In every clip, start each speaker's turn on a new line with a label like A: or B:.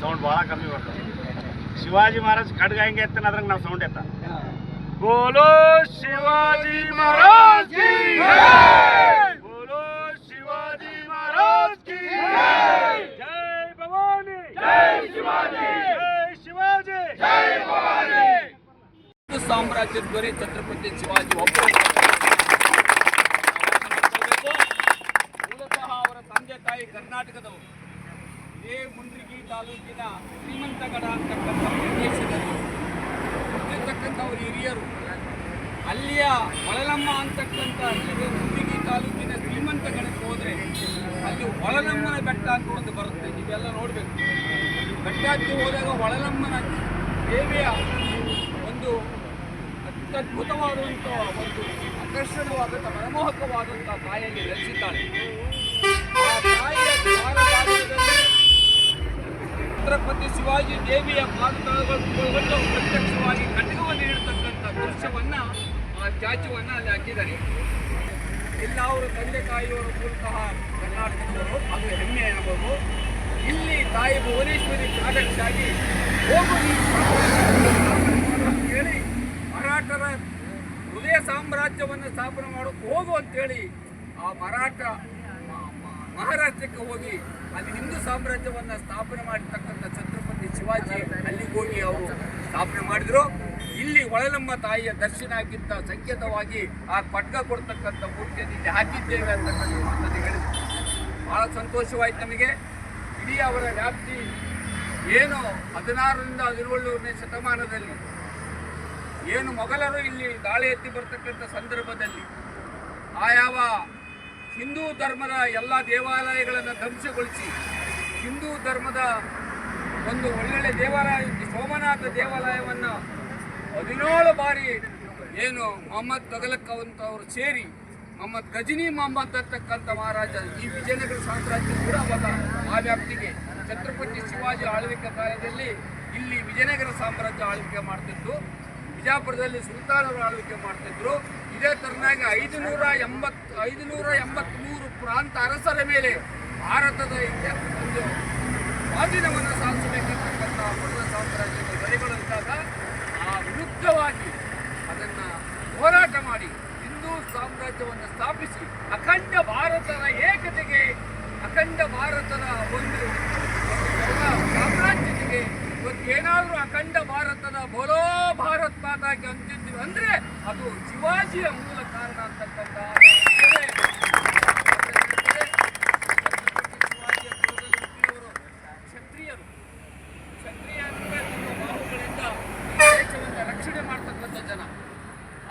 A: Sound ಭಾಳ ಕಮ್ಮಿ ಬರ್ತದೆ ಶಿವಾಜಿ ಮಹಾರಾಜ್ ಖಡ್ಗ ಹೆಂಗೆ ಎತ್ತಾನ ಅದ್ರಂಗೆ ನಾವು ಸೌಂಡ್ ಎತ್ತ ಬೋಲೋ ಶಿವಾಜಿ ಮಹಾರಾಜ್ ಕಿ ಬೋಲೋ ಶಿವಾಜಿ ಮಹಾರಾಜ್ ಕಿ ಜೈ ಭವಾನಿ ಜೈ ಶಿವಾಜಿ ಜೈ ಶಿವಾಜಿ ಜೈ ಭವಾನಿ
B: ಹಿಂದೂ ಸಾಮ್ರಾಜ್ಯದ ದೊರೆ ಛತ್ರಪತಿ ಶಿವಾಜಿ ಒಬ್ಬರು ಮೂಲತಃ ಅವರ ತಂದೆ ತಾಯಿ ಕರ್ನಾಟಕದವರು ಇದೇ ಮುಂಡ್ರಿಗಿ ತಾಲೂಕಿನ ಶ್ರೀಮಂತಗಡ ಅಂತಕ್ಕಂಥ ಪ್ರದೇಶದಲ್ಲಿ ಹುಟ್ಟಿರ್ತಕ್ಕಂಥವ್ರು ಹಿರಿಯರು. ಅಲ್ಲಿಯ ಹೊಳಲಮ್ಮ ಅಂತಕ್ಕಂಥ ಮುಂಡ್ರಿಗಿ ತಾಲೂಕಿನ ಶ್ರೀಮಂತಗಡಕ್ಕೆ ಹೋದರೆ ಅಲ್ಲಿ ಹೊಳಲಮ್ಮನ ಬೆಟ್ಟ ಅಂತ ಒಂದು ಬರುತ್ತೆ. ನೀವೆಲ್ಲ ನೋಡಬೇಕು. ಬೆಟ್ಟಕ್ಕೆ ಹೋದಾಗ ಹೊಳಲಮ್ಮನ ದೇವಿಯ ಒಂದು ಅತ್ಯದ್ಭುತವಾದಂಥ ಒಂದು ಆಕರ್ಷಣವಾದಂಥ ಮನಮೋಹಕವಾದಂಥ ತಾಯಿಯಲ್ಲಿ ರಚಿಸಿದ್ದಾಳೆ ಆ ತಾಯಿಯ ಛತ್ರಪತಿ ಶಿವಾಜಿ ದೇವಿಯ ಪಾದಗಳು ಪ್ರತ್ಯಕ್ಷವಾಗಿ ಕಟ್ಟಿಗವನ್ನು ಇಡತಕ್ಕಂಥ ದೃಶ್ಯವನ್ನ ಆ ತ್ಯಾಜ್ಯವನ್ನು ಅಲ್ಲಿ ಹಾಕಿದ್ದಾರೆ. ಇಲ್ಲ ಅವರು ತಂದೆ ತಾಯಿಯವರು ಮೂಲತಃ ಕರ್ನಾಟಕದವರು ಅದು ಹೆಮ್ಮೆ ಎನ್ನಬಹುದು ಇಲ್ಲಿ ತಾಯಿ ಭುವನೇಶ್ವರಿ ಜಾಗಕ್ಕಾಗಿ ಹೋಗು ಹೇಳಿ ಮರಾಠರ ಹೃದಯ ಸಾಮ್ರಾಜ್ಯವನ್ನು ಸ್ಥಾಪನೆ ಮಾಡೋಕೆ ಹೋಗು ಅಂತೇಳಿ ಆ ಮರಾಠ ಮಹಾರಾಷ್ಟ್ರಕ್ಕೆ ಹೋಗಿ ಅಲ್ಲಿ ಹಿಂದೂ ಸಾಮ್ರಾಜ್ಯವನ್ನು ಸ್ಥಾಪನೆ ಮಾಡಿರ್ತಕ್ಕಂಥ ಛತ್ರಪತಿ ಶಿವಾಜಿ ಅಲ್ಲಿಗೆ ಹೋಗಿ ಅವರು ಸ್ಥಾಪನೆ ಮಾಡಿದ್ರು. ಇಲ್ಲಿ ಒಳಲಮ್ಮ ತಾಯಿಯ ದರ್ಶನ ಆಗಿದ್ದ ಸಂಕೇತವಾಗಿ ಆ ಪಡ್ಗ ಕೊಡ್ತಕ್ಕಂಥ ಮೂರ್ತಿಯನ್ನು ಇಲ್ಲಿ ಹಾಕಿದ್ದೇವೆ ಅಂತಕ್ಕಂಥ ಮಾತನ್ನು ಹೇಳಿದ್ರು. ಬಹಳ ಸಂತೋಷವಾಯ್ತು ನಮಗೆ. ಇಡೀ ಅವರ ವ್ಯಾಪ್ತಿ ಏನು ಹದಿನಾರರಿಂದ ಹದಿನೇಳನೇ ಶತಮಾನದಲ್ಲಿ, ಏನು ಮೊಘಲರು ಇಲ್ಲಿ ದಾಳಿ ಎತ್ತಿ ಬರ್ತಕ್ಕಂಥ ಸಂದರ್ಭದಲ್ಲಿ ಆಯಾವ ಹಿಂದೂ ಧರ್ಮದ ಎಲ್ಲ ದೇವಾಲಯಗಳನ್ನು ಧ್ವಂಸಗೊಳಿಸಿ, ಹಿಂದೂ ಧರ್ಮದ ಒಂದು ಒಳ್ಳೊಳ್ಳೆ ದೇವಾಲಯ, ಸೋಮನಾಥ ದೇವಾಲಯವನ್ನು ಹದಿನೇಳು ಬಾರಿ ಏನು ಮೊಹಮ್ಮದ್ ತಗಲಕ್ ಅವರು ಸೇರಿ, ಮೊಹಮ್ಮದ್ ಗಜನಿ ಮೊಹಮ್ಮದ್ ಅಂತಕ್ಕಂಥ ಮಹಾರಾಜ ಈ ವಿಜಯನಗರ ಸಾಮ್ರಾಜ್ಯ ಕೂಡ ಅವಾಗ ಆ ವ್ಯಾಪ್ತಿಗೆ ಛತ್ರಪತಿ ಶಿವಾಜಿ ಆಳ್ವಿಕೆ ಕಾಲದಲ್ಲಿ ಇಲ್ಲಿ ವಿಜಯನಗರ ಸಾಮ್ರಾಜ್ಯ ಆಳ್ವಿಕೆ ಮಾಡ್ತಿತ್ತು ಬಿಜಾಪುರದಲ್ಲಿ ಸುಲ್ತಾನರು ಆಳ್ವಿಕೆ ಮಾಡ್ತಿದ್ರು ಇದೇ ತರನಾಗಿ ಐದು ನೂರ ಎಂಬತ್ತು ಐದು ನೂರ ಎಂಬತ್ಮೂರು ಪ್ರಾಂತ ಅರಸರ ಮೇಲೆ ಭಾರತದ ಒಂದು ಸ್ವಾಧೀನವನ್ನು ಸಾಧಿಸಬೇಕಂತಕ್ಕಂಥ ಮೊದಲ ಸಾಮ್ರಾಜ್ಯದ ದೊರೆಗಳಿದ್ದಾಗ ಆ ವಿರುದ್ಧವಾಗಿ ಅದನ್ನು ಹೋರಾಟ ಮಾಡಿ ಹಿಂದೂ ಸಾಮ್ರಾಜ್ಯವನ್ನು ಸ್ಥಾಪಿಸಿ ಅಖಂಡ ಭಾರತದ ಏಕತೆಗೆ, ಅಖಂಡ ಭಾರತದ ಒಂದು ಸಾಮ್ರಾಜ್ಯತೆಗೆ ಇವತ್ತೇನಾದರೂ ಅಖಂಡ ಭಾರತದ ಬೋಲೋ ಭಾರತ್ ಮಾತಾಗಿ ಅಂತಿದ್ವಿ ಅಂದ್ರೆ ಅದು ಶಿವಾಜಿಯ ಮೂಲ ಕಾರಣ ಅಂತಕ್ಕಂಥ ಕ್ಷತ್ರಿಯರು. ಕ್ಷತ್ರಿಯ ಅಂದ್ರೆ ತಮ್ಮ ದೇಶವನ್ನು ರಕ್ಷಣೆ ಮಾಡ್ತಕ್ಕಂಥ ಜನ.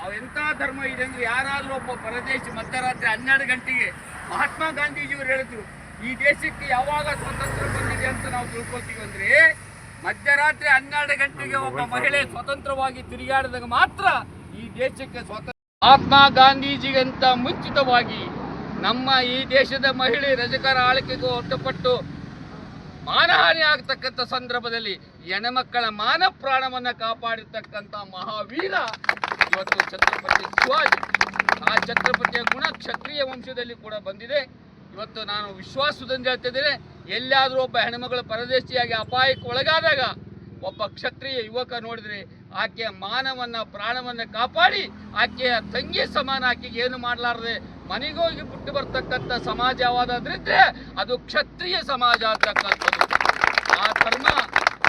B: ಅವು ಎಂಥ ಧರ್ಮ ಇದೆ ಅಂದ್ರೆ ಯಾರಾದರೂ ಒಬ್ಬ ಪರದೇಶಿ ಮಧ್ಯರಾತ್ರಿ ಹನ್ನೆರಡು ಗಂಟೆಗೆ ಮಹಾತ್ಮ ಗಾಂಧೀಜಿಯವರು ಹೇಳಿದ್ರು, ಈ ದೇಶಕ್ಕೆ ಯಾವಾಗ ಸ್ವತಂತ್ರ ಬಂದಿದೆ ಅಂತ ನಾವು ತಿಳ್ಕೊಳ್ತೀವಿ ಅಂದ್ರೆ ಮಧ್ಯರಾತ್ರಿ ಹನ್ನೆರಡು ಗಂಟೆಗೆ ಒಬ್ಬ ಮಹಿಳೆ ಸ್ವತಂತ್ರವಾಗಿ ತಿರುಗಾಡಿದಾಗ ಮಾತ್ರ ಈ ದೇಶಕ್ಕೆ ಸ್ವಾತಂತ್ರ್ಯ. ಮಹಾತ್ಮ ಗಾಂಧೀಜಿಗಿಂತ ಮುಂಚಿತವಾಗಿ ನಮ್ಮ ಈ ದೇಶದ ಮಹಿಳೆ ರಜಕರ ಆಳ್ಕೆಗೆ ಒಟ್ಟುಪಟ್ಟು ಮಾನಹಾನಿ ಆಗ್ತಕ್ಕಂಥ ಸಂದರ್ಭದಲ್ಲಿ ಹೆಣ್ಮಕ್ಕಳ ಮಾನ ಪ್ರಾಣವನ್ನ ಕಾಪಾಡಿರ್ತಕ್ಕಂಥ ಮಹಾವೀರ ಇವತ್ತು ಛತ್ರಪತಿ ಶಿವಾಜಿ. ಆ ಛತ್ರಪತಿಯ ಗುಣ ಕ್ಷತ್ರಿಯ ವಂಶದಲ್ಲಿ ಕೂಡ ಬಂದಿದೆ. ಇವತ್ತು ನಾನು ವಿಶ್ವಾಸದಿಂದ ಹೇಳ್ತಿದ್ದೇನೆ ಎಲ್ಲಿಯಾದರೂ ಒಬ್ಬ ಹೆಣ್ಮಗಳು ಪರದೇಶಿಯಾಗಿ ಅಪಾಯಕ್ಕೆ ಒಳಗಾದಾಗ ಒಬ್ಬ ಕ್ಷತ್ರಿಯ ಯುವಕ ನೋಡಿದ್ರೆ ಆಕೆಯ ಮಾನವನ್ನ, ಪ್ರಾಣವನ್ನ ಕಾಪಾಡಿ ಆಕೆಯ ತಂಗಿ ಸಮಾನ, ಆಕೆಗೆ ಏನು ಮಾಡಲಾರದೆ ಮನೆಗೋಗಿ ಬಿಟ್ಟು ಬರ್ತಕ್ಕಂಥ ಸಮಾಜ ಅದು ಕ್ಷತ್ರಿಯ ಸಮಾಜ ಅಂತಕ್ಕಂಥದ್ದು ಆ ಧರ್ಮ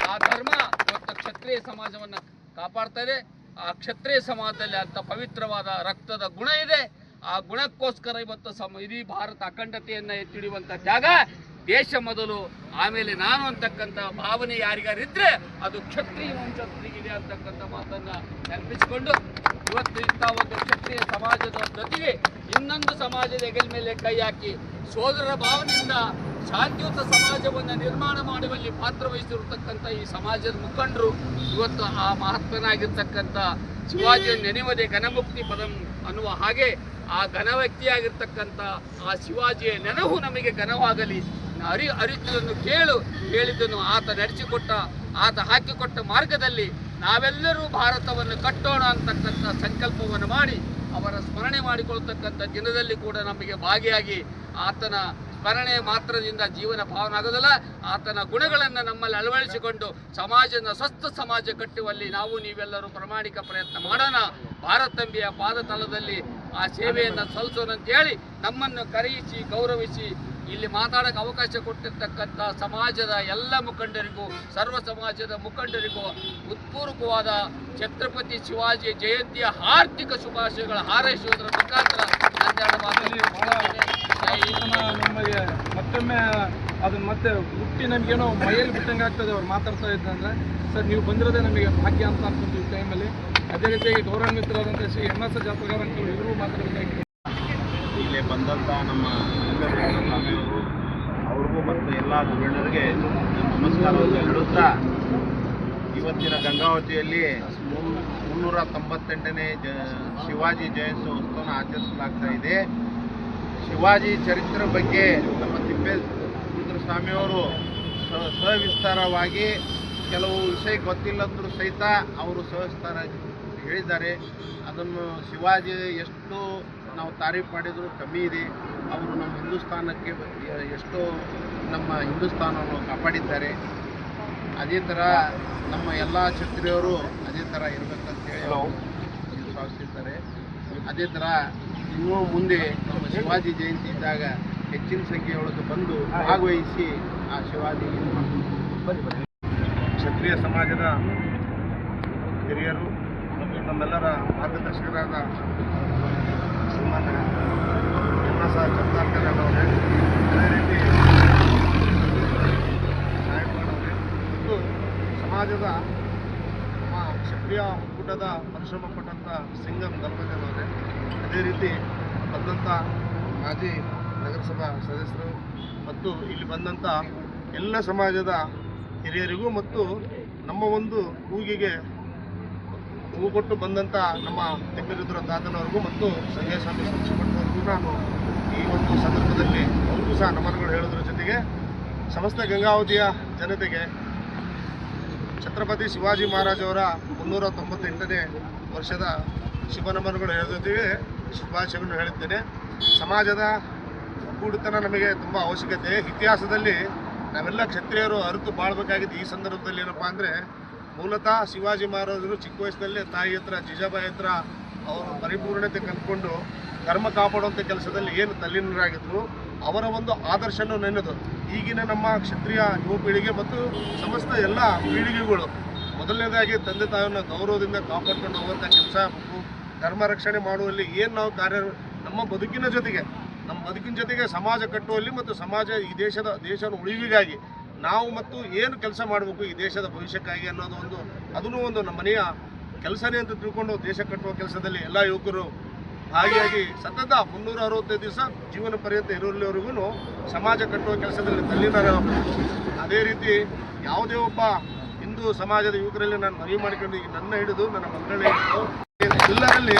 B: ಆ ಧರ್ಮ ಇವತ್ತು ಕ್ಷತ್ರಿಯ ಸಮಾಜವನ್ನ ಕಾಪಾಡ್ತಾ ಇದೆ. ಆ ಕ್ಷತ್ರಿಯ ಸಮಾಜದಲ್ಲಿ ಅಂತ ಪವಿತ್ರವಾದ ರಕ್ತದ ಗುಣ ಇದೆ. ಆ ಗುಣಕ್ಕೋಸ್ಕರ ಇವತ್ತು ಸಮ ಇಡೀ ಭಾರತ ಅಖಂಡತೆಯನ್ನು ಎತ್ತಿಡಿಯುವಂತ ತ್ಯಾಗ ದೇಶ ಮೊದಲು. ಆಮೇಲೆ ನಾನು ಅಂತಕ್ಕಂಥ ಭಾವನೆ ಯಾರಿಗಾರಿದ್ರೆ ಅದು ಕ್ಷತ್ರಿಯ ವಂಶಸ್ಥರಿಗಿದೆ ಅಂತಕ್ಕಂಥ ಮಾತನ್ನ ನೆನಪಿಸಿಕೊಂಡು ಇವತ್ತು ಇಂಥ ಒಂದು ಕ್ಷತ್ರಿಯ ಸಮಾಜದ ಜೊತೆಗೆ ಇನ್ನೊಂದು ಸಮಾಜದ ಹೆಗಲ ಮೇಲೆ ಕೈ ಹಾಕಿ ಸೋದರ ಭಾವನೆಯಿಂದ ಶಾಂತಿಯುತ ಸಮಾಜವನ್ನು ನಿರ್ಮಾಣ ಮಾಡುವಲ್ಲಿ ಪಾತ್ರ ವಹಿಸಿರತಕ್ಕಂಥ ಈ ಸಮಾಜದ ಮುಖಂಡರು ಇವತ್ತು ಆ ಮಹತ್ವನಾಗಿರ್ತಕ್ಕಂಥ ಶಿವಾಜಿಯ ನೆನೆವದೆ ಘನಮುಕ್ತಿ ಪದಂ ಅನ್ನುವ ಹಾಗೆ ಆ ಘನ ವ್ಯಕ್ತಿಯಾಗಿರ್ತಕ್ಕಂಥ ಆ ಶಿವಾಜಿಯ ನೆನಹು ನಮಗೆ ಘನವಾಗಲಿ. ಅರಿ ಅರಿತದನ್ನು ಕೇಳು, ಹೇಳಿದ್ದನ್ನು ಆತ ನಡೆಸಿಕೊಟ್ಟ, ಆತ ಹಾಕಿಕೊಟ್ಟ ಮಾರ್ಗದಲ್ಲಿ ನಾವೆಲ್ಲರೂ ಭಾರತವನ್ನು ಕಟ್ಟೋಣ ಅಂತಕ್ಕಂಥ ಸಂಕಲ್ಪವನ್ನು ಮಾಡಿ, ಅವರ ಸ್ಮರಣೆ ಮಾಡಿಕೊಳ್ತಕ್ಕಂಥ ದಿನದಲ್ಲಿ ಕೂಡ ನಮಗೆ ಭಾಗಿಯಾಗಿ ಆತನ ಸ್ಮರಣೆ ಮಾತ್ರದಿಂದ ಜೀವನ ಭಾವನೆ ಆಗೋದಲ್ಲ ಆತನ ಗುಣಗಳನ್ನು ನಮ್ಮಲ್ಲಿ ಅಳವಡಿಸಿಕೊಂಡು ಸಮಾಜನ ಸ್ವಸ್ಥ ಸಮಾಜ ಕಟ್ಟುವಲ್ಲಿ ನಾವು ನೀವೆಲ್ಲರೂ ಪ್ರಾಮಾಣಿಕ ಪ್ರಯತ್ನ ಮಾಡೋಣ. ಭಾರತಾಂಬೆಯ ಪಾದತಲದಲ್ಲಿ ಆ ಸೇವೆಯನ್ನು ಸಲ್ಲಿಸೋಣ ಹೇಳಿ ನಮ್ಮನ್ನು ಕರೆಯಿಸಿ ಗೌರವಿಸಿ ಇಲ್ಲಿ ಮಾತಾಡಕ್ಕೆ ಅವಕಾಶ ಕೊಟ್ಟಿರ್ತಕ್ಕಂಥ ಸಮಾಜದ ಎಲ್ಲ ಮುಖಂಡರಿಗೂ ಸರ್ವ ಸಮಾಜದ ಮುಖಂಡರಿಗೂ ಉತ್ಪೂರ್ವಕವಾದ ಛತ್ರಪತಿ ಶಿವಾಜಿ ಜಯಂತಿಯ ಆರ್ಥಿಕ ಶುಭಾಶಯಗಳ ಹಾರೈಸುವುದರ ಮುಖಾಂತರ.
C: ನಮಗೆ ಮತ್ತೊಮ್ಮೆ ಅದನ್ನ ಮತ್ತೆ ಹುಟ್ಟಿ ನಮಗೇನೋ ಮೈಯಲ್ಲಿ ಬಿಟ್ಟಂಗೆ ಆಗ್ತದೆ ಅವ್ರು ಮಾತಾಡ್ತಾ ಇದ್ದಂದ್ರೆ ಸರ್ ನೀವು ಬಂದಿರೋದೇ ನಮಗೆ ಭಾಗ್ಯ ಅಂತ ಅನ್ಕೊಂತೀವಿ ಟೈಮಲ್ಲಿ ಅದೇ ರೀತಿಯಾಗಿ ಗೌರವಾನ್ವಿತರಾದಂಥ ಶ್ರೀ ಎಂ ಎಸ್ ಜಾತ್ರೆಗಾರ ಇವರು ಮಾತಾಡಬೇಕಾಗಿದೆ
A: ಇಲ್ಲಿ ಬಂದಂಥ ನಮ್ಮ ಅವ್ರಿಗೂ ಮತ್ತು ಎಲ್ಲ ಧುರೀಣರಿಗೆ ನಮಸ್ಕಾರವನ್ನು ಹೇಳುತ್ತಾ, ಇವತ್ತಿನ ಗಂಗಾವತಿಯಲ್ಲಿ ಮುನ್ನೂರ ತೊಂಬತ್ತೆಂಟನೇ ಜ, ಶಿವಾಜಿ ಜಯಂತಿ ಉತ್ಸವನ ಆಚರಿಸಲಾಗ್ತಾ ಇದೆ. ಶಿವಾಜಿ ಚರಿತ್ರೆ ಬಗ್ಗೆ ನಮ್ಮ ತಿಪ್ಪೇಸ್ವಾಮಿ ಸ್ವಾಮಿಯವರು ಸವಿಸ್ತಾರವಾಗಿ ಕೆಲವು ವಿಷಯ ಗೊತ್ತಿಲ್ಲಂದ್ರೂ ಸಹಿತ ಅವರು ಸವಿಸ್ತಾರ. ಹೇಳಿದ್ದಾರೆ. ಅದನ್ನು ಶಿವಾಜಿ ಎಷ್ಟು ನಾವು ತಾರೀಫ್ ಮಾಡಿದರೂ ಕಮ್ಮಿ ಇದೆ. ಅವರು ನಮ್ಮ ಹಿಂದೂಸ್ತಾನಕ್ಕೆ ಎಷ್ಟು ನಮ್ಮ ಹಿಂದೂಸ್ತಾನವನ್ನು ಕಾಪಾಡಿದ್ದಾರೆ. ಅದೇ ಥರ ನಮ್ಮ ಎಲ್ಲ ಕ್ಷತ್ರಿಯರು ಅದೇ ಥರ ಇರಬೇಕಂತೇಳಿ ಅವರು ಭಾವಿಸಿದ್ದಾರೆ ಅದೇ ಥರ ಇನ್ನೂ ಮುಂದೆ ನಮ್ಮ ಶಿವಾಜಿ ಜಯಂತಿ ಇದ್ದಾಗ ಹೆಚ್ಚಿನ ಸಂಖ್ಯೆಯೊಳಗೆ ಬಂದು ಭಾಗವಹಿಸಿ ಆ ಶಿವಾಜಿ. ಕ್ಷತ್ರಿಯ ಸಮಾಜದ ಹಿರಿಯರು ನಮ್ಮೆಲ್ಲರ ಮಾರ್ಗದರ್ಶಕರಾದ ಸನ್ಮಾನ್ಯ ಸಹ ಅದೇ ರೀತಿ ಮತ್ತು ಸಮಾಜದ, ನಮ್ಮ ಕ್ಷತ್ರಿಯ ಒಕ್ಕೂಟದ ಪರಿಶ್ರಮ ಪಟ್ಟಂಥ ಸಿಂಗಂ ಧರ್ಮಜನವರೇ ಅದೇ ರೀತಿ ಬಂದಂಥ ಮಾಜಿ ನಗರಸಭಾ ಸದಸ್ಯರು ಮತ್ತು ಇಲ್ಲಿ ಬಂದಂಥ ಎಲ್ಲ ಸಮಾಜದ ಹಿರಿಯರಿಗೂ ಮತ್ತು ನಮ್ಮ ಒಂದು ಕೂಗಿಗೆ ಹೂ ಕೊಟ್ಟು ಬಂದಂಥ ನಮ್ಮ ತಿಪ್ಪೇರುದ್ರ ತಾತನವರಿಗೂ ಮತ್ತು ಸಂಜಯಸ್ವಾಮಿ ಸಂಸ್ಥೆಪಟ್ಟವ್ರಿಗೂ ನಾನು ಈ ಒಂದು ಸಂದರ್ಭದಲ್ಲಿ ಅವ್ರಿಗೂ ಸಹ ನಮನಗಳು ಹೇಳೋದ್ರ ಜೊತೆಗೆ ಸಮಸ್ತ ಗಂಗಾವತಿಯ ಜನತೆಗೆ ಛತ್ರಪತಿ ಶಿವಾಜಿ ಮಹಾರಾಜ್ ಅವರ ಮುನ್ನೂರ ತೊಂಬತ್ತೆಂಟನೇ ವರ್ಷದ ಶುಭ ನಮನಗಳು ಜೊತೆಗೆ ಶುಭಾಶಯವನ್ನು ಹೇಳುತ್ತೇನೆ. ಸಮಾಜದ ಒಗ್ಗೂಡುತನ ನಮಗೆ ತುಂಬ ಅವಶ್ಯಕತೆ. ಇತಿಹಾಸದಲ್ಲಿ ನಾವೆಲ್ಲ ಕ್ಷತ್ರಿಯರು ಅರಿತು ಬಾಳ್ಬೇಕಾಗಿದ್ದು ಈ ಸಂದರ್ಭದಲ್ಲಿ ಏನಪ್ಪ ಅಂದರೆ ಮೂಲತಃ ಶಿವಾಜಿ ಮಹಾರಾಜರು ಚಿಕ್ಕ ವಯಸ್ಸಿನಲ್ಲೇ ತಾಯಿ ಹತ್ರ, ಜಿಜಾಬಾಯಿ ಹತ್ರ ಅವರು ಪರಿಪೂರ್ಣತೆ ಕಂಡುಕೊಂಡು ಧರ್ಮ ಕಾಪಾಡುವಂಥ ಕೆಲಸದಲ್ಲಿ ಏನು ತಲ್ಲೀನರಾಗಿದ್ರು, ಅವರ ಒಂದು ಆದರ್ಶನ ನೆನೆದು. ಈಗಿನ ನಮ್ಮ ಕ್ಷತ್ರಿಯ ಯುವ ಪೀಳಿಗೆ ಮತ್ತು ಸಮಸ್ತ ಎಲ್ಲ ಪೀಳಿಗೆಗಳು, ಮೊದಲನೇದಾಗಿ ತಂದೆ ತಾಯಿಯನ್ನು ಗೌರವದಿಂದ ಕಾಪಾಡ್ಕೊಂಡು ಹೋಗುವಂಥ ಕೆಲಸ ಮತ್ತು ಧರ್ಮ ರಕ್ಷಣೆ ಮಾಡುವಲ್ಲಿ ಏನು ನಾವು ಕಾರ್ಯ, ನಮ್ಮ ಬದುಕಿನ ಜೊತೆಗೆ, ನಮ್ಮ ಬದುಕಿನ ಜೊತೆಗೆ ಸಮಾಜ ಕಟ್ಟುವಲ್ಲಿ ಮತ್ತು ಸಮಾಜ ಈ ದೇಶದ ದೇಶದ ಉಳಿವಿಗಾಗಿ ನಾವು ಮತ್ತು ಏನು ಕೆಲಸ ಮಾಡಬೇಕು ಈ ದೇಶದ ಭವಿಷ್ಯಕ್ಕಾಗಿ ಅನ್ನೋದು ಒಂದು, ಅದನ್ನು ಒಂದು ನಮ್ಮ ಮನೆಯ ಕೆಲಸನೇ ಅಂತ ತಿಳ್ಕೊಂಡು ದೇಶ ಕಟ್ಟುವ ಕೆಲಸದಲ್ಲಿ ಎಲ್ಲ ಯುವಕರು ಭಾಗಿಯಾಗಿ ಸತತ ಮುನ್ನೂರ ಅರವತ್ತೈದು ದಿವಸ ಜೀವನ ಪರ್ಯಂತ ಇರೋಲ್ಲಿವರೆಗೂ ಸಮಾಜ ಕಟ್ಟುವ ಕೆಲಸದಲ್ಲಿ ತಲ್ಲೀನರಾಗಬೇಕು ಅದೇ ರೀತಿ ಯಾವುದೇ ಒಬ್ಬ ಹಿಂದೂ ಸಮಾಜದ ಯುವಕರಲ್ಲಿ ನಾನು ಮನವಿ ಮಾಡಿಕೊಂಡು ಈಗ ನನ್ನ ಹಿಡಿದು ನನ್ನ ಮಕ್ಕಳೇ ಎಲ್ಲರಲ್ಲಿ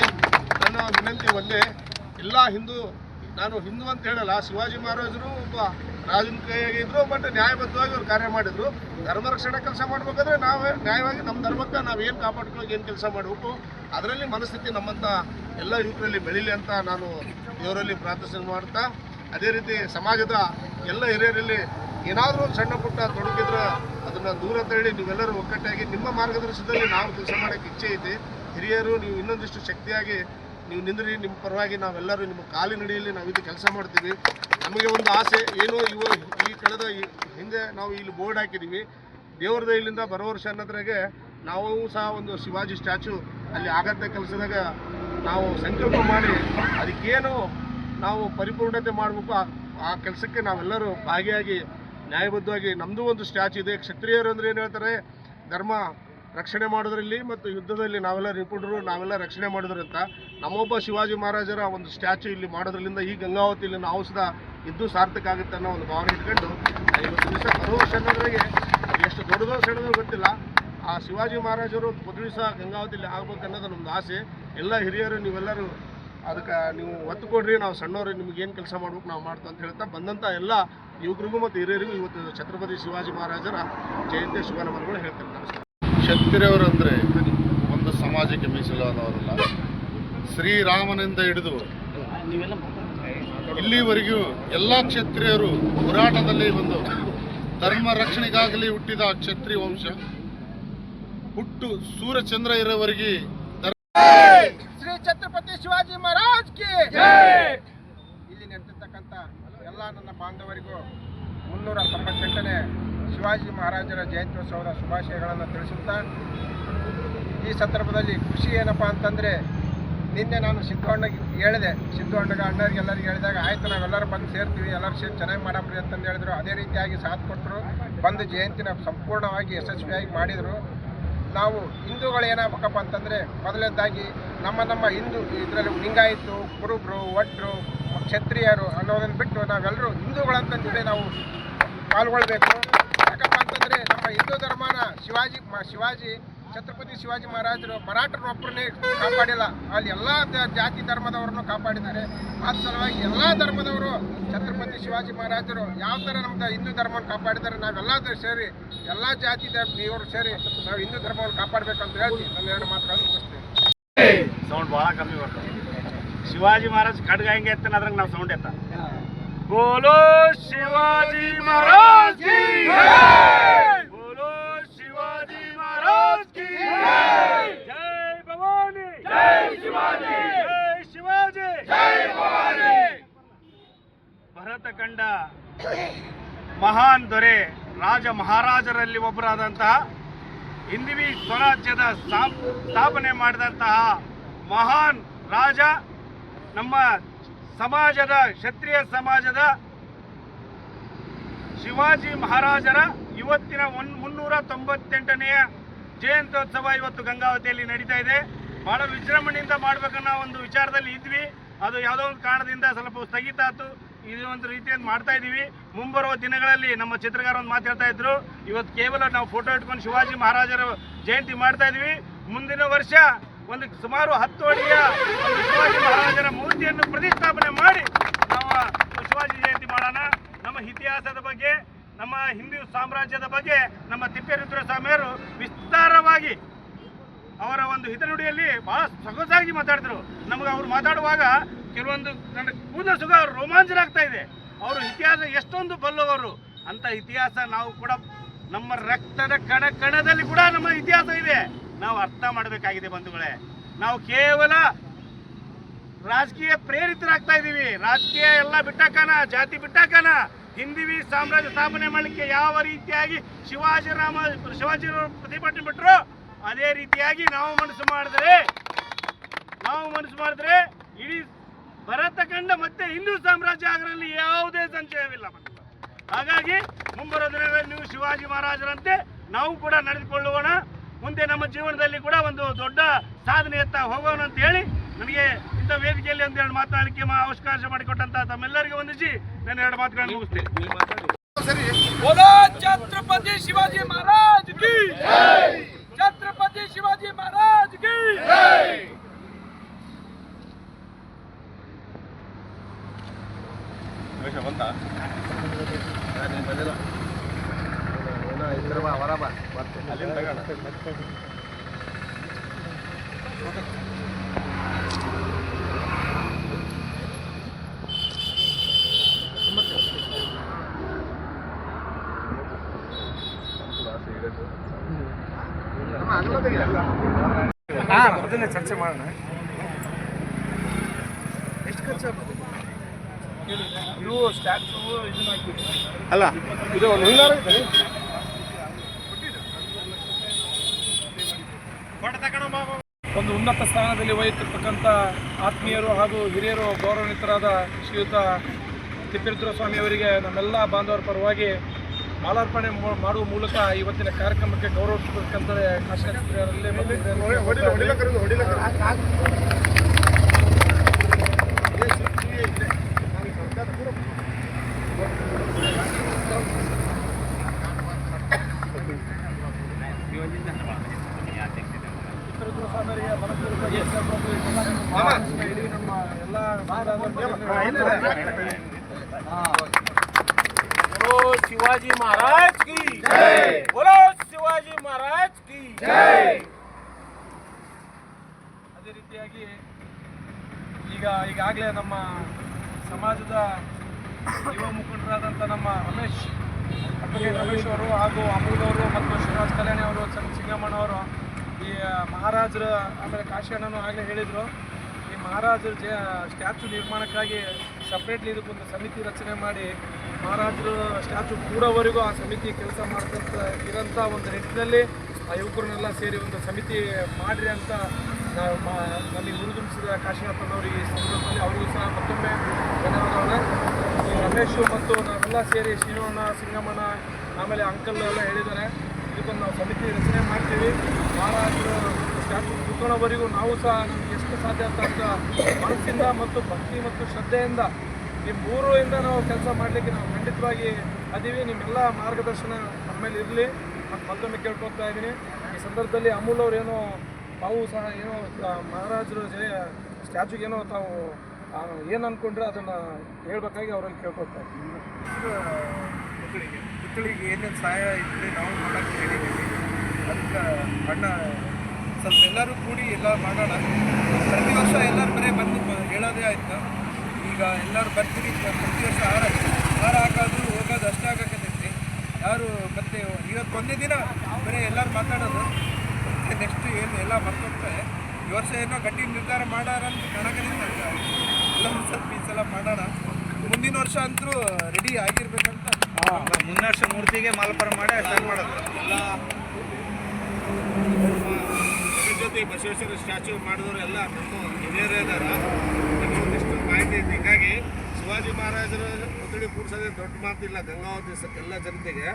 A: ನನ್ನ ವಿನಂತಿ ಒಂದೇ, ಎಲ್ಲ ಹಿಂದೂ, ನಾನು ಹಿಂದೂ ಅಂತ ಹೇಳಲ್ಲ, ಶಿವಾಜಿ ಮಹಾರಾಜರು ಒಬ್ಬ ರಾಜನ ಕೈಯಾಗಿ ಇದ್ರು ಬಟ್ ನ್ಯಾಯಬದ್ಧವಾಗಿ ಅವ್ರು ಕಾರ್ಯ ಮಾಡಿದ್ರು. ಧರ್ಮ ರಕ್ಷಣೆ ಕೆಲಸ ಮಾಡ್ಬೇಕಾದ್ರೆ ನಾವೇ ನ್ಯಾಯವಾಗಿ ನಮ್ಮ ಧರ್ಮಕ್ಕೆ ನಾವು ಏನು ಕಾಪಾಡ್ಕೊಳ್ಳೋಕೆ ಏನು ಕೆಲಸ ಮಾಡಬೇಕು, ಅದರಲ್ಲಿ ಮನಸ್ಥಿತಿ ನಮ್ಮಂಥ ಎಲ್ಲ ಯುವಕರಲ್ಲಿ ಬೆಳೀಲಿ ಅಂತ ನಾನು ಇವರಲ್ಲಿ ಪ್ರಾರ್ಥನೆ ಮಾಡ್ತಾ. ಅದೇ ರೀತಿ ಸಮಾಜದ ಎಲ್ಲ ಹಿರಿಯರಲ್ಲಿ ಏನಾದರೂ ಒಂದು ಸಣ್ಣ ಪುಟ್ಟ ತೊಡಗಿದ್ರೆ ಅದನ್ನು ದೂರ ತಳ್ಳಿ ನೀವೆಲ್ಲರೂ ಒಕ್ಕಟ್ಟಾಗಿ ನಿಮ್ಮ ಮಾರ್ಗದರ್ಶನದಲ್ಲಿ ನಾವು ಕೆಲಸ ಮಾಡೋಕ್ಕೆ ಇಚ್ಛೆ ಐತಿ ಹಿರಿಯರು, ನೀವು ಇನ್ನೊಂದಿಷ್ಟು ಶಕ್ತಿಯಾಗಿ ನೀವು ನಿಂದ್ರಿ, ನಿಮ್ಮ ಪರವಾಗಿ ನಾವೆಲ್ಲರೂ ನಿಮ್ಮ ಕಾಲಿನಡಿಯಲ್ಲಿ ಇದು ಕೆಲಸ ಮಾಡ್ತೀವಿ. ನಮಗೆ ಒಂದು ಆಸೆ, ಏನು ಇವು ಈ ಕಳೆದ ಹಿಂದೆ ನಾವು ಇಲ್ಲಿ ಬೋರ್ಡ್ ಹಾಕಿದ್ದೀವಿ. ದೇವ್ರದ ಇಲ್ಲಿಂದ ಬರೋ ವರ್ಷ ಅನ್ನೋದ್ರಾಗೆ ನಾವು ಸಹ ಒಂದು ಶಿವಾಜಿ ಸ್ಟ್ಯಾಚು ಅಲ್ಲಿ ಆಗತ್ತೆ ಕೆಲಸದಾಗ ನಾವು ಸಂಕಲ್ಪ ಮಾಡಿ ಅದಕ್ಕೇನು ನಾವು ಪರಿಪೂರ್ಣತೆ ಮಾಡಬೇಕು, ಆ ಕೆಲಸಕ್ಕೆ ನಾವೆಲ್ಲರೂ ಭಾಗಿಯಾಗಿ, ನ್ಯಾಯಬದ್ಧವಾಗಿ ನಮ್ಮದು ಒಂದು ಸ್ಟ್ಯಾಚು ಇದೆ. ಕ್ಷತ್ರಿಯರು ಅಂದ್ರೆ ಏನು ಹೇಳ್ತಾರೆ? ಧರ್ಮ ರಕ್ಷಣೆ ಮಾಡೋದ್ರಲ್ಲಿ ಮತ್ತು ಯುದ್ಧದಲ್ಲಿ ನಾವೆಲ್ಲ ನಿಪುಣರು, ನಾವೆಲ್ಲ ರಕ್ಷಣೆ ಮಾಡಿದ್ರು ಅಂತ ನಮ್ಮೊಬ್ಬ ಶಿವಾಜಿ ಮಹಾರಾಜರ ಒಂದು ಸ್ಟ್ಯಾಚು ಇಲ್ಲಿ ಮಾಡೋದ್ರಿಂದ ಈ ಗಂಗಾವತಿಯಲ್ಲಿ ನಾವು ಸಹ ಇದ್ದು ಸಾರ್ಥಕ ಆಗುತ್ತೆ ಅನ್ನೋ ಒಂದು ಭಾವನೆ ಇಟ್ಕೊಂಡು ಇವತ್ತು ದಿವಸ ಬರೋ ವರ್ಷ ಅನ್ನೋದ್ರಾಗೆ ಅದು ಎಷ್ಟು ದೊಡ್ಡದೋ ಸಣ್ಣದೋ ಗೊತ್ತಿಲ್ಲ. ಆ ಶಿವಾಜಿ ಮಹಾರಾಜರು ಮೊದಲು ದಿವಸ ಗಂಗಾವತಿಯಲ್ಲಿ ಆಗ್ಬೇಕು ಅನ್ನೋದು ನಮ್ದು ಆಸೆ. ಎಲ್ಲ ಹಿರಿಯರು ನೀವೆಲ್ಲರೂ ಅದಕ್ಕೆ ನೀವು ಒತ್ತು ಕೊಡ್ರಿ, ನಾವು ಸಣ್ಣವ್ರು, ನಿಮ್ಗೆ ಏನು ಕೆಲಸ ಮಾಡ್ಬೇಕು ನಾವು ಮಾಡ್ತಾ ಅಂತ ಹೇಳ್ತಾ ಬಂದಂಥ ಎಲ್ಲ ಯುವಕರಿಗೂ ಮತ್ತು ಹಿರಿಯರಿಗೂ ಇವತ್ತು ಛತ್ರಪತಿ ಶಿವಾಜಿ ಮಹಾರಾಜರ ಜಯಂತಿ ಶುಭ ಹೇಳ್ತೇನೆ. ನಮಸ್ಕಾರ.
D: ಕ್ಷತ್ರಿಯರು ಅಂದರೆ ಒಂದು ಸಮಾಜಕ್ಕೆ ಮೀಸಲಾದವರಲ್ಲ ಶ್ರೀರಾಮನಿಂದ ಹಿಡಿದು ಇಲ್ಲಿವರೆಗೂ ಎಲ್ಲ ಕ್ಷತ್ರಿಯರು ಹೋರಾಟದಲ್ಲಿ ಒಂದು ಧರ್ಮ ರಕ್ಷಣೆಗಾಗಲಿ ಹುಟ್ಟಿದ ಕ್ಷತ್ರಿಯ ವಂಶ, ಹುಟ್ಟು ಸೂರ್ಯಚಂದ್ರ ಇರೋವರೆಗೆ
E: ಶ್ರೀ ಛತ್ರಪತಿ ಶಿವಾಜಿ ಮಹಾರಾಜ್ ಇಲ್ಲಿ ನೆರೆದಿರ್ತಕ್ಕಂಥ ಎಲ್ಲ ನನ್ನ ಬಾಂಧವರಿಗೂ ಮುನ್ನೂರ ತೊಂಬತ್ತೆಂಟನೇ ಶಿವಾಜಿ ಮಹಾರಾಜರ ಜಯಂತ್ಯೋತ್ಸವದ ಶುಭಾಶಯಗಳನ್ನು ತಿಳಿಸುತ್ತಾ, ಈ ಸಂದರ್ಭದಲ್ಲಿ ಖುಷಿ ಏನಪ್ಪ ಅಂತಂದರೆ, ನಿನ್ನೆ ನಾನು ಸಿದ್ದು ಹೇಳಿದೆ. ಸಿದ್ದು ಅಣ್ಣರಿಗೆ ಎಲ್ಲರಿಗೆ ಹೇಳಿದಾಗ, ಆಯಿತು, ನಾವೆಲ್ಲರೂ ಬಂದು ಸೇರ್ತೀವಿ, ಎಲ್ಲರೂ ಸೇರಿ ಚೆನ್ನಾಗಿ ಮಾಡಬ್ರಿ ಅಂತಂದು ಹೇಳಿದ್ರು. ಅದೇ ರೀತಿಯಾಗಿ ಸಾಥ್ ಕೊಟ್ಟರು. ಬಂದು ಜಯಂತಿನ ಸಂಪೂರ್ಣವಾಗಿ ಯಶಸ್ವಿಯಾಗಿ ಮಾಡಿದರು. ನಾವು ಹಿಂದೂಗಳು ಏನಾಗಬೇಕಪ್ಪ ಅಂತಂದರೆ, ಮೊದಲನೇದಾಗಿ ನಮ್ಮ ನಮ್ಮ ಹಿಂದೂ ಇದರಲ್ಲಿ ಲಿಂಗಾಯಿತು, ಕುರುಬರು ಒಟ್ರು ಕ್ಷತ್ರಿಯರು ಅನ್ನೋದನ್ನು ಬಿಟ್ಟು ನಾವೆಲ್ಲರೂ ಹಿಂದೂಗಳಂತಂದೇಳಿ ನಾವು ಪಾಲ್ಗೊಳ್ಬೇಕು. ಯಾಕಪ್ಪ ಅಂತಂದರೆ ನಮ್ಮ ಹಿಂದೂ ಧರ್ಮನ ಶಿವಾಜಿ ಶಿವಾಜಿ, ಛತ್ರಪತಿ ಶಿವಾಜಿ ಮಹಾರಾಜರು ಮರಾಠರೊಬ್ಬರನ್ನೇ ಕಾಪಾಡಿಲ್ಲ. ಅಲ್ಲಿ ಎಲ್ಲ ಜಾತಿ ಧರ್ಮದವರನ್ನು ಕಾಪಾಡಿದ್ದಾರೆ. ಆ ಸಲುವಾಗಿ ಎಲ್ಲ ಧರ್ಮದವರು, ಛತ್ರಪತಿ ಶಿವಾಜಿ ಮಹಾರಾಜರು ಯಾವ ಥರ ನಮ್ದು ಹಿಂದೂ ಧರ್ಮವನ್ನು ಕಾಪಾಡಿದ್ದಾರೆ ನಾವೆಲ್ಲ ಸೇರಿ, ಎಲ್ಲ ಜಾತಿ ಇವರು ಸೇರಿ ನಾವು ಹಿಂದೂ ಧರ್ಮವನ್ನು ಕಾಪಾಡಬೇಕು ಅಂತ ಹೇಳ್ತೀನಿ. ನನ್ನ ಎರಡು ಮಾತುಗಳನ್ನು ಮುಗಿಸ್ತೇವೆ
F: ಸೌಂಡ್ ಭಾಳ ಕಮ್ಮಿ ಬರ್ತದೆ. ಶಿವಾಜಿ ಮಹಾರಾಜ್ ಖಡ್ಗ ಹೆಂಗೆ ಎತ್ತನ ಅದ್ರಂಗೆ ನಾವು ಸೌಂಡ್ ಎತ್ತ ಬೋಲೋ ಶಿವಾಜಿ ಮಹಾರಾಜ್ ಕಿ ಬೋಲೋ ಶಿವಾಜಿ ಮಹಾರಾಜ್ ಕಿ जय। भवानी। जय शिवाजी। जय शिवाजी। जय भवानी। ಭರತ ಕಂಡ ಮಹಾನ್ ದೊರೆ ರಾಜ ಮಹಾರಾಜರಲ್ಲಿ ಒಬ್ಬರಾದಂತಹ ಹಿಂದಿವಿ ಸ್ವರಾಜ್ಯದ ಸ್ಥಾಪ್- ಸ್ಥಾಪನೆ ಮಾಡಿದಂತಹ ಮಹಾನ್ ರಾಜ ನಮ್ಮ ಸಮಾಜದ, ಕ್ಷತ್ರಿಯ ಸಮಾಜದ ಶಿವಾಜಿ ಮಹಾರಾಜರ ಇವತ್ತಿನ ಒನ್ ಮುನ್ನೂರ ತೊಂಬತ್ತೆಂಟನೆಯ ಜಯಂತ್ಯೋತ್ಸವ ಇವತ್ತು ಗಂಗಾವತಿಯಲ್ಲಿ ನಡೀತಾ ಇದೆ. ಬಹಳ ವಿಜೃಂಭಣೆಯಿಂದ ಮಾಡ್ಬೇಕನ್ನೋ ಒಂದು ವಿಚಾರದಲ್ಲಿ ಇದ್ವಿ. ಅದು ಯಾವುದೋ ಒಂದು ಕಾರಣದಿಂದ ಸ್ವಲ್ಪ ಸ್ಥಗಿತ ಆಯ್ತು. ಇದು ಒಂದು ರೀತಿಯಲ್ಲಿ ಮಾಡ್ತಾ ಇದ್ದೀವಿ. ಮುಂಬರುವ ದಿನಗಳಲ್ಲಿ ನಮ್ಮ ಚಿತ್ರಕಾರ ಒಂದು ಮಾತಾಡ್ತಾ ಇದ್ರು. ಇವತ್ತು ಕೇವಲ ನಾವು ಫೋಟೋ ಇಟ್ಕೊಂಡು ಶಿವಾಜಿ ಮಹಾರಾಜರ ಜಯಂತಿ ಮಾಡ್ತಾ ಇದೀವಿ ಮುಂದಿನ ವರ್ಷ ಒಂದು ಸುಮಾರು ಹತ್ತು ಅಡಿಯ ಶಿವಾಜಿ ಮಹಾರಾಜರ ಮೂರ್ತಿಯನ್ನು ಪ್ರತಿಷ್ಠಾಪನೆ ಮಾಡಿ ನಾವು ಶಿವಾಜಿ ಜಯಂತಿ ಮಾಡೋಣ. ನಮ್ಮ ಇತಿಹಾಸದ ಬಗ್ಗೆ, ನಮ್ಮ ಹಿಂದೂ ಸಾಮ್ರಾಜ್ಯದ ಬಗ್ಗೆ, ನಮ್ಮ ತಿಪ್ಪೇರುದ್ರ ಸ್ವಾಮಿಯವರು ವಿಸ್ತಾರವಾಗಿ ಅವರ ಒಂದು ಹಿತನುಡಿಯಲ್ಲಿ ಬಹಳ ಸೊಗಸಾಗಿ ಮಾತಾಡಿದ್ರು. ನಮಗೆ ಅವರು ಮಾತಾಡುವಾಗ ಕೆಲವೊಂದು ನನ್ನ ಕೂದಲು ಸುಖ ರೋಮಾಂಚನ ಆಗ್ತಾ ಇದೆ. ಅವರು ಇತಿಹಾಸ ಎಷ್ಟೊಂದು ಬಲ್ಲವರು ಅಂತ ಇತಿಹಾಸ ನಾವು ಕೂಡ ನಮ್ಮ ರಕ್ತದ ಕಣ ಕಣದಲ್ಲಿ ಕೂಡ ನಮ್ಮ ಇತಿಹಾಸ ಇದೆ. ನಾವು ಅರ್ಥ ಮಾಡಬೇಕಾಗಿದೆ ಬಂಧುಗಳೇ. ನಾವು ಕೇವಲ ರಾಜಕೀಯ ಪ್ರೇರಿತರಾಗ್ತಾ ಇದ್ದೀವಿ. ರಾಜಕೀಯ ಎಲ್ಲ ಬಿಟ್ಟಾಕನ, ಜಾತಿ ಬಿಟ್ಟಾಕನ, ಹಿಂದಿವಿ ಸಾಮ್ರಾಜ್ಯ ಸ್ಥಾಪನೆ ಮಾಡಲಿಕ್ಕೆ ಯಾವ ರೀತಿಯಾಗಿ ಶಿವಾಜಿ ರಾಮ ಶಿವಾಜಿರವರು ಪ್ರತಿಭಟನೆ ಬಿಟ್ಟರು ಅದೇ ರೀತಿಯಾಗಿ ನಾವು ಮನಸ್ಸು ಮಾಡಿದ್ರೆ, ನಾವು ಮನಸ್ಸು ಮಾಡಿದ್ರೆ ಇಡೀ ಭರತ ಕಂಡ ಮತ್ತೆ ಹಿಂದೂ ಸಾಮ್ರಾಜ್ಯ ಆಗರಲ್ಲಿ ಯಾವುದೇ ಸಂಶಯವಿಲ್ಲ. ಹಾಗಾಗಿ ಮುಂಬರುವ ನೀವು ಶಿವಾಜಿ ಮಹಾರಾಜರಂತೆ ನಾವು ಕೂಡ ನಡೆದುಕೊಳ್ಳುವಣ ಮುಂದೆ ನಮ್ಮ ಜೀವನದಲ್ಲಿ ಕೂಡ ಒಂದು ದೊಡ್ಡ ಸಾಧನೆ ಎತ್ತ ಹೋಗೋಣ ಅಂತ ಹೇಳಿ ನನಗೆ ಇಂಥ ವೇದಿಕೆಯಲ್ಲಿ ಒಂದು ಒಂದೆರಡು ಮಾತನಾಡಲಿಕ್ಕೆ ಅವಕಾಶ ಮಾಡಿಕೊಟ್ಟಂತ ತಮ್ಮೆಲ್ಲರಿಗೂ ವಂದಿಸಿ ನಾನು ಎರಡು ಮಾತುಗಳನ್ನು ಮುಗಿಸ್ತೇನೆ.
C: ಛತ್ರಪತಿ ಶಿವಾಜಿ ಮಹಾರಾಜ್ ಕಿ ಛತ್ರಪತಿ ಶಿವಾಜಿ ಮಹಾರಾಜ್ ಕಿ ಬಂತ? की ಅದನ್ನೇ ಚರ್ಚೆ ಮಾಡೋಣ ಎಷ್ಟು ಖರ್ಚಾಗ್ತದೆ ಇದು ಸ್ಟ್ಯಾಚು ಇದನ್ನ
D: ಅಲ್ಲ ಇದು. ಒಂದು ಹಿಂಗಾರ ಐತೆ
C: ಒಂದು ಉನ್ನತ ಸ್ಥಾನದಲ್ಲಿ ವಹಿತಿರ್ತಕ್ಕಂಥ ಆತ್ಮೀಯರು ಹಾಗೂ ಹಿರಿಯರು ಗೌರವಾನ್ವಿತರಾದ ಶ್ರೀಯುತ ತಿಪ್ಪೇರುದ್ರ ಸ್ವಾಮಿಯವರಿಗೆ ನಮ್ಮೆಲ್ಲ ಬಾಂಧವರ ಪರವಾಗಿ ಮಾಲಾರ್ಪಣೆ ಮಾಡುವ ಮೂಲಕ ಇವತ್ತಿನ ಕಾರ್ಯಕ್ರಮಕ್ಕೆ ಗೌರವಿಸಬೇಕಂತಲೇ ಕಾಶಿಯಲ್ಲಿ ಮತ್ತು ಹಿರಿಯರಲ್ಲಿ ತಿಪ್ಪೇರುದ್ರ ಸ್ವಾಮಿಯವರಿಗೆ ಮನಪೂರ್ವಕ ಇಡೀ ನಮ್ಮ ಎಲ್ಲ
A: बोलो शिवाजी महाराज की जय बोलो शिवाजी महाराज की जय
C: ಅದೇ ರೀತಿಯಾಗಿ ಈಗ ಈಗಾಗಲೇ ನಮ್ಮ ಸಮಾಜದ ಯುವ ಮುಖಂಡರಾದಂಥ ನಮ್ಮ ರಮೇಶ್ ಅಡ್ವೊಕೇಟ್ ರಮೇಶ್ ಅವರು ಹಾಗೂ ಅಮೂಲ್ ಅವರು ಮತ್ತು ಶ್ರೀನಿವಾಸ್ ಕಲ್ಯಾಣಿ ಅವರು ಸಂ- ಸಿಂಗಮ್ಮನವರು ಈ ಮಹಾರಾಜರ ಆಮೇಲೆ ಕಾಶಿ ಅಣ್ಣನು ಆಗಲೇ ಹೇಳಿದರು ಈ ಮಹಾರಾಜರ ಜ ಸ್ಟ್ಯಾಚು ನಿರ್ಮಾಣಕ್ಕಾಗಿ ಸಪ್ರೇಟ್ಲಿ ಇದಕ್ಕೊಂದು ಸಮಿತಿ ರಚನೆ ಮಾಡಿ ಮಹಾರಾಜರು ಸ್ಟ್ಯಾಚು ಕೂಡೋವರೆಗೂ ಆ ಸಮಿತಿ ಕೆಲಸ ಮಾಡ್ತಂತ ಇರೋಂಥ ಒಂದು ನಿಟ್ಟಿನಲ್ಲಿ ಆ ಯುವಕರನ್ನೆಲ್ಲ ಸೇರಿ ಒಂದು ಸಮಿತಿ ಮಾಡಿರಿ ಅಂತ ನಾವು ನಮಗೆ ಗುರುದುಂಬಿಸಿದ ಕಾಶಿನಾಥನವರು ಈ ಸಂದರ್ಭದಲ್ಲಿ ಅವರಿಗೂ ಸಹ ಮತ್ತೊಮ್ಮೆ ಧನ್ಯವಾದಗಳನ್ನ ರಮೇಶ್ ಮತ್ತು ನಾವೆಲ್ಲ ಸೇರಿ ಶ್ರೀವಣ್ಣ ಸಿಂಗಮ್ಮನ ಆಮೇಲೆ ಅಂಕಲ್ ಎಲ್ಲ ಹೇಳಿದ್ದಾರೆ. ಇದಕ್ಕೊಂದು ನಾವು ಸಮಿತಿ ರಚನೆ ಮಾಡ್ತೀವಿ. ಮಹಾರಾಜರು ಸ್ಟ್ಯಾಚು ಕೂತ್ಕೊಳ್ಳೋವರೆಗೂ ನಾವು ಸಹ ಎಷ್ಟು ಸಾಧ್ಯ ಅಂತ ಮನಸ್ಸಿಂದ ಮತ್ತು ಭಕ್ತಿ ಮತ್ತು ಶ್ರದ್ಧೆಯಿಂದ ಈ ಮೂರಿಂದ ನಾವು ಕೆಲಸ ಮಾಡಲಿಕ್ಕೆ ನಾವು ಖಂಡಿತವಾಗಿ ಅದೀವಿ. ನಿಮ್ಮೆಲ್ಲ ಮಾರ್ಗದರ್ಶನ ನಮ್ಮ ಮೇಲೆ ಇರಲಿ. ಮತ್ತು ಮತ್ತೊಮ್ಮೆ ಕೇಳ್ಕೊತಾ ಇದ್ದೀನಿ. ಈ ಸಂದರ್ಭದಲ್ಲಿ ಅಮೂಲ್ ಅವ್ರು ಏನೋ ತಾವು ಸಹ ಏನೋ ಮಹಾರಾಜರು ಜಯ ಏನೋ ತಾವು ಏನು ಅಂದ್ಕೊಂಡ್ರೆ ಅದನ್ನು ಹೇಳ್ಬೇಕಾಗಿ ಅವರಲ್ಲಿ ಕೇಳ್ಕೊತಾ ಇದ್ದೀನಿ.
E: ಮಕ್ಕಳಿಗೆ ಏನೇನು ಸಹಾಯ ಇದ್ದರೆ ನಾವು ಮಾಡೋಕ್ಕೆ ಹೇಳಿದ್ದೀವಿ. ಅದಕ್ಕೆ ಅಣ್ಣ ಸ್ವಲ್ಪ ಎಲ್ಲರೂ ಕೂಡಿ ಎಲ್ಲ ಮಾಡೋಣ. ಪ್ರತಿ ವರ್ಷ ಎಲ್ಲರೂ ಬರೀ ಬಂದು ಹೇಳೋದೇ ಆಯಿತು. ಈಗ ಎಲ್ಲರೂ ಬರ್ತೀರಿ ಪ್ರತಿ ವರ್ಷ ಹಾರ ಹಾರ ಹಾಕೋದು ಹೋಗೋದು ಅಷ್ಟೇ ಆಗಕತ್ತೈತಿ. ಯಾರು ಮತ್ತೆ ಇವತ್ತು ಒಂದೇ ದಿನ ಬರೀ ಎಲ್ಲರೂ ಮಾತಾಡೋದು. ಮತ್ತೆ ನೆಕ್ಸ್ಟ್ ಏನು ಎಲ್ಲ ಮರ್ತೋಗ್ತಾರೆ ಈ ವರ್ಷ ಏನೋ ಗಟ್ಟಿ ನಿರ್ಧಾರ ಮಾಡಾರ ಅಂತ ಕಾಣಕತ್ತೈತೆ ಎಲ್ಲ ಸ್ವಲ್ಪ ಈ ಸಲ ಮಾಡೋಣ. ಮುಂದಿನ ವರ್ಷ ಅಂತೂ ರೆಡಿ ಆಗಿರ್ಬೇಕಂತ.
A: ಮುಂದಿನ ವರ್ಷ ಮೂರ್ತಿಗೆ ಮಾಲಪರ ಮಾಡಿ ಸ್ಟಾರ್ಟ್ ಮಾಡೋದು. ಜೊತೆ ಬಸವೇಶ್ವರ ಸ್ಟ್ಯಾಚು ಮಾಡಿದವರು ಎಲ್ಲ ನಮ್ಮ ಹಿರಿಯರೇ ಇದ್ದಾರೆ. ನಮಗೆ ಒಂದಿಷ್ಟು ಮಾಹಿತಿ ಇದೆ. ಹೀಗಾಗಿ ಶಿವಾಜಿ ಮಹಾರಾಜರ ಪುತ್ಥಳಿ ಕೂಡ್ಸೋದೇ ದೊಡ್ಡ ಮಾತಿಲ್ಲ. ಗಂಗಾವತಿ ಎಲ್ಲ ಜನತೆಗೆ.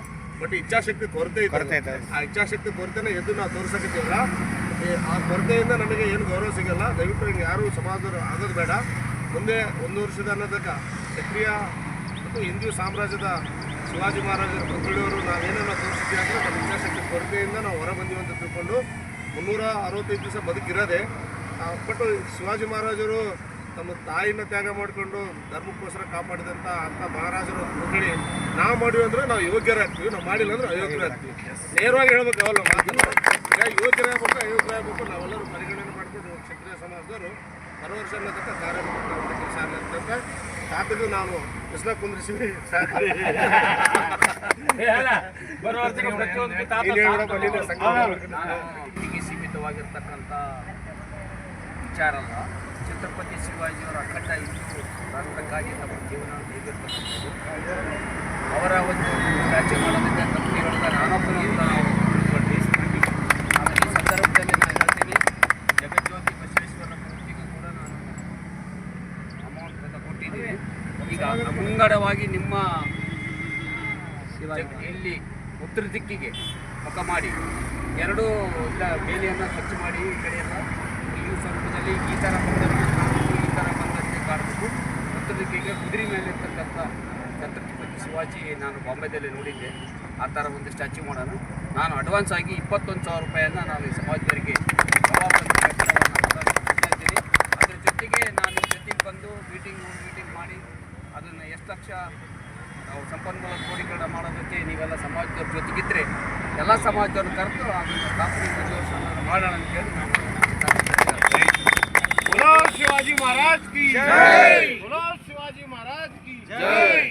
A: ಬಟ್ ಇಚ್ಛಾಶಕ್ತಿ ಕೊರತೆ ಇದೆ. ಆ ಇಚ್ಛಾಶಕ್ತಿ ಕೊರತೆನ ಎದ್ದು ನಾವು ತೋರ್ಸಕತ್ತೀವಲ್ಲ ಈ ಆ ಕೊರತೆಯಿಂದ ನಮಗೆ ಏನು ಗೌರವ ಸಿಗಲ್ಲ. ದಯವಿಟ್ಟು ಹಿಂಗೆ ಯಾರು ಸಮಾಜದವರು ಆಗೋದು ಬೇಡ. ಮುಂದೆ ಒಂದು ವರ್ಷದ ಅನ್ನೋದಕ್ಕೆ ಸಕ್ರಿಯ ಮತ್ತು ಹಿಂದೂ ಸಾಮ್ರಾಜ್ಯದ ಶಿವಾಜಿ ಮಹಾರಾಜರ ಮಂಗಳೂರು ನಾವೇನನ್ನ ತೋರಿಸಿದ್ವಿ ಅಂದರೆ ನಮ್ಮ ಇಚ್ಛಾಶಕ್ತಿ ಕೊರತೆಯಿಂದ ನಾವು ಹೊರ ಬಂದೀವಿ ಅಂತ ತಿಳ್ಕೊಂಡು ಮುನ್ನೂರ ಅರವತ್ತೈದು ದಿವಸ ಬದುಕಿರೋದೆ ಬಟ್ ಶಿವಾಜಿ ಮಹಾರಾಜರು ತಮ್ಮ ತಾಯಿನ ತ್ಯಾಗ ಮಾಡಿಕೊಂಡು ಧರ್ಮಕ್ಕೋಸ್ಕರ ಕಾಪಾಡಿದಂಥ ಅಂಥ ಮಹಾರಾಜರು ಪುತ್ಥಳಿ ನಾವು ಮಾಡಿವಿ ಅಂದ್ರೆ ನಾವು ಯೋಗ್ಯರಾಗ್ತೀವಿ ನಾವು ಮಾಡಿಲ್ಲ ಅಂದ್ರೆ ಅಯೋಗ್ಯರಾಗ್ತೀವಿ ನೇರವಾಗಿ ಹೇಳ್ಬೇಕು ಅವಲ್ಲ ಮಾತನ್ನ ಈಗ ಯೋಗ್ಯರಾಗಬೇಕು ಅಯೋಗ್ಯರಾಗಬೇಕು ನಾವೆಲ್ಲರೂ ಪರಿಗಣನೆ ಮಾಡಿಕೊಂಡು ಕ್ಷತ್ರಿಯ ಸಮಾಜದವರು ಬರೋ ವರ್ಷ ಅನ್ನೋದಕ್ಕೆ ಕಾರ್ಯ ಮಾಡ್ತಕ್ಕಂಥ ಕೆಲಸ ಅನ್ನೋದಕ್ಕೆ ತಾತಗೂ ನಾನು ಕೃಷ್ಣ ಕುಂದ್ರಿಸಿ
B: ಹೀಗೆ ಸೀಮಿತವಾಗಿರ್ತಕ್ಕಂಥ ವಿಚಾರ ಅಲ್ಲ. ಛತ್ರಪತಿ ಶಿವಾಜಿಯವರ ಅಖಂಡ ಇದ್ದು ರಾಷ್ಟ್ರಕ್ಕಾಗಿ ನಮ್ಮ ಜೀವನ ಹೇಗಿರ್ತಕ್ಕಂಥದ್ದು ಅವರ ಒಂದು ಸ್ಟ್ಯಾಚ್ಯೂ ಮಾಡೋದಕ್ಕೆ ಕಂಪ್ನಿಗಳಿಂದ ನಾನೊಬ್ಬರು ಅಂತ ನಾವು ತಿಳ್ಕೊಂಡ್ವಿ. ಆಮೇಲೆ ಈ ಸಂದರ್ಭದಲ್ಲಿ ನಾನು ಹೇಳ್ತೀನಿ ಜಗಜ್ಯೋತಿ ಬಸವೇಶ್ವರ ಮೂರ್ತಿಗೂ ಕೂಡ ನಾನು ಅಮೌಂಟ್ ಅಂತ ಕೊಟ್ಟಿದ್ದೀನಿ ಈಗ ಮುಂಗಡವಾಗಿ ನಿಮ್ಮ ಜಗ್- ಇಲ್ಲಿ ಉತ್ತರ ದಿಕ್ಕಿಗೆ ಮುಖ ಮಾಡಿ, ಎರಡೂ ಇಲ್ಲ ಬೇಲಿಯನ್ನು ಸ್ವಚ್ಛ ಮಾಡಿ ಈ ಕಡೆಯೆಲ್ಲ ಈ ಸ್ವರೂಪದಲ್ಲಿ ಈ ಥರ ಬಂದಂತೆ ಕಾಣಬೇಕು ಈ ಥರ ಬಂದಂತೆ ಕಾಣಬೇಕು. ಉತ್ತರ ದಿಕ್ಕಿಗೆ ಕುದುರೆ ಮೇಲೆ ಇರ್ತಕ್ಕಂಥ ಛತ್ರಪತಿ ಶಿವಾಜಿ ನಾನು ಬಾಂಬೆದಲ್ಲಿ ನೋಡಿದ್ದೆ. ಆ ಥರ ಒಂದು ಸ್ಟ್ಯಾಚ್ಯೂ ಮಾಡೋಣ. ನಾನು ಅಡ್ವಾನ್ಸ್ ಆಗಿ ಇಪ್ಪತ್ತೊಂದು ಸಾವಿರ ರೂಪಾಯಿಯನ್ನು ನಾನು ಈ ಸಮಾಜದವರಿಗೆ ಇದ್ದೀನಿ. ಅದ್ರ ಜೊತೆಗೆ ನಾನು ಜೊತೆಗೆ ಬಂದು ಮೀಟಿಂಗ್ ಮೀಟಿಂಗ್ ಮಾಡಿ, ಅದನ್ನು ಎಷ್ಟು ಲಕ್ಷ ಅವ್ರ ಸಂಪನ್ಮೂಲ ಕ್ರೋಢೀಕರಣ ಮಾಡೋದಕ್ಕೆ ನೀವೆಲ್ಲ ಸಮಾಜದವ್ರ ಜೊತೆಗಿದ್ದರೆ ಎಲ್ಲ ಸಮಾಜದವ್ರನ್ನ ಕರೆದು ಅದನ್ನು ಸ್ಥಾಪನೆ ಮಾಡೋಣ
A: ಅಂತ ಹೇಳಿ ಶಿವಾಜಿ ಮಹಾರಾಜ್ ಕಿ ಜೈ! ಶಿವಾಜಿ ಮಹಾರಾಜ್ ಕಿ ಜೈ!